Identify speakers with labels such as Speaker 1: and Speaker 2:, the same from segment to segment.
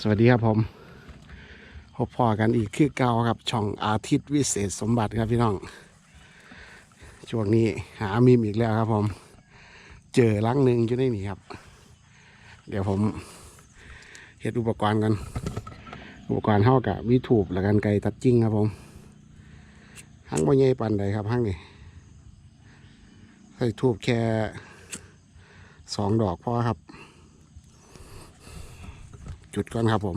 Speaker 1: สวัสดีครับผมพบพอกันอีกคือเก่าครับช่องอาทิตย์วิเศษสมบัติครับพี่น้อง ช่วงนี้หามีมอีกแล้วครับผม เจอลังหนึ่งอยู่ในนี่ครับ เดี๋ยวผมเฮ็ดอุปกรณ์กัน อุปกรณ์เท่ากับวิถูบและกันไกรตัดจริงครับผมหั่งบ่ใหญ่ปันใดครับหั่งนี่ใส่ทูบแค่สองดอกพอครับ จุดก่อนครับผม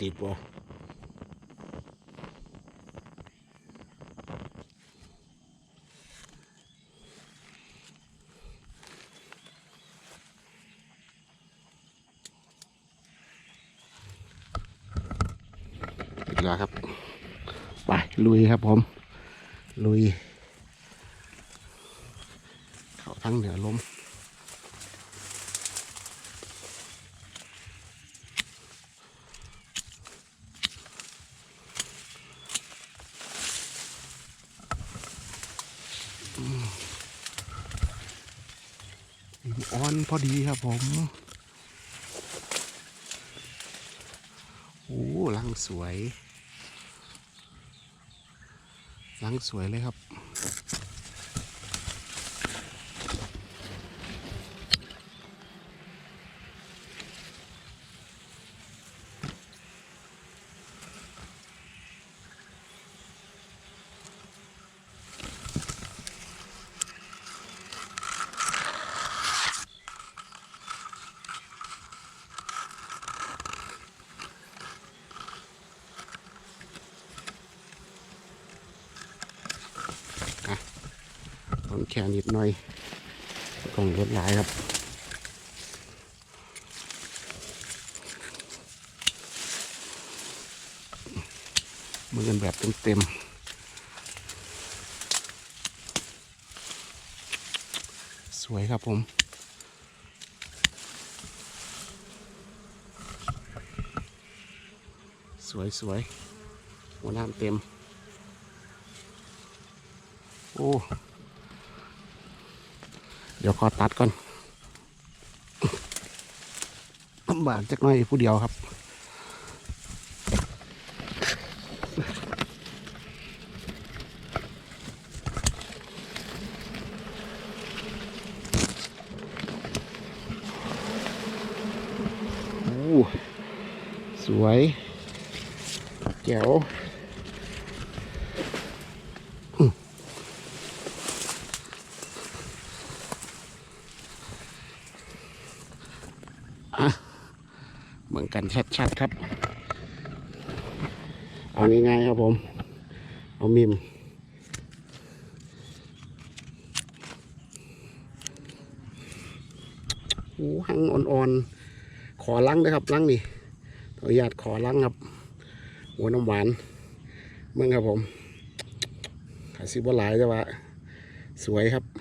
Speaker 1: ติดบ่ ติดแล้วครับ ไปลุยครับผม ลุย เข้าทั้งเหนือลมออนพอดีครับผมโอ้ลังสวย ลังสวยเลยครับ ต้นแค่นิดหน่อยกล่องรถหลายครับมันกันแบบเต็มๆสวยครับผม สวยสวยหัวน้ำเต็ม โอ้ เดี๋ยวขอตัดก่อนลำบากจักหน่อยผู้เดียวครับ สวยแจ๋ว เหมือนกันชัดๆครับ เอาง่ายๆครับผม เอามิมโอ้หังอ่อนๆ ขอลังด้วยครับลังนี่ขออนุญาตขอลังครับ หัวน้ำหวานเมืองครับผมขาซิบหลายแต่ว่า สวยครับ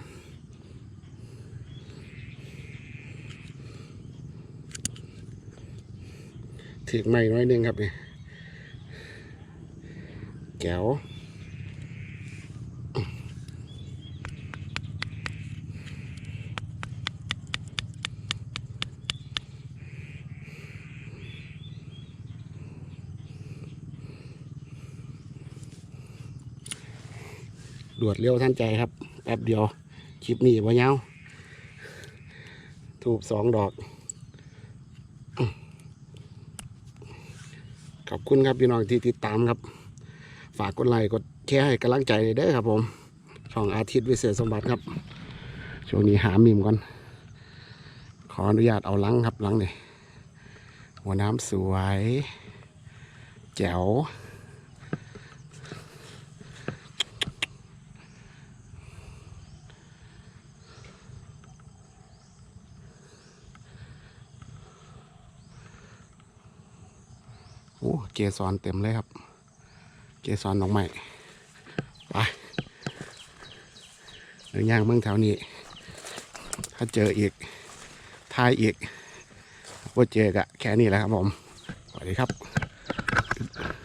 Speaker 1: ถึกใหม่น้อยหนึงครับนี่แก้วรวดเร็วทันใจครับแป๊บเดียวคลิปนี้ว่ายาวถูกสองดอก ขอบคุณครับพี่น้องที่ติดตามครับ ฝากกดไลค์กดแชร์ให้กำลังใจเด้อครับ ผม ช่องอาทิตย์วิเศษสมบัติครับ ช่วงนี้หามิมก่อน ขออนุญาตเอาลังครับลังนี่หัวน้ำสวย แจ๋ว โอ้เกสรเต็มเลยครับ เกสรดอกไม้ไปเดินย่างเมืองแถวนี้ ถ้าเจออีกทายอีกว่าเจอกะแค่นี้แหละครับผม สวัสดีครับ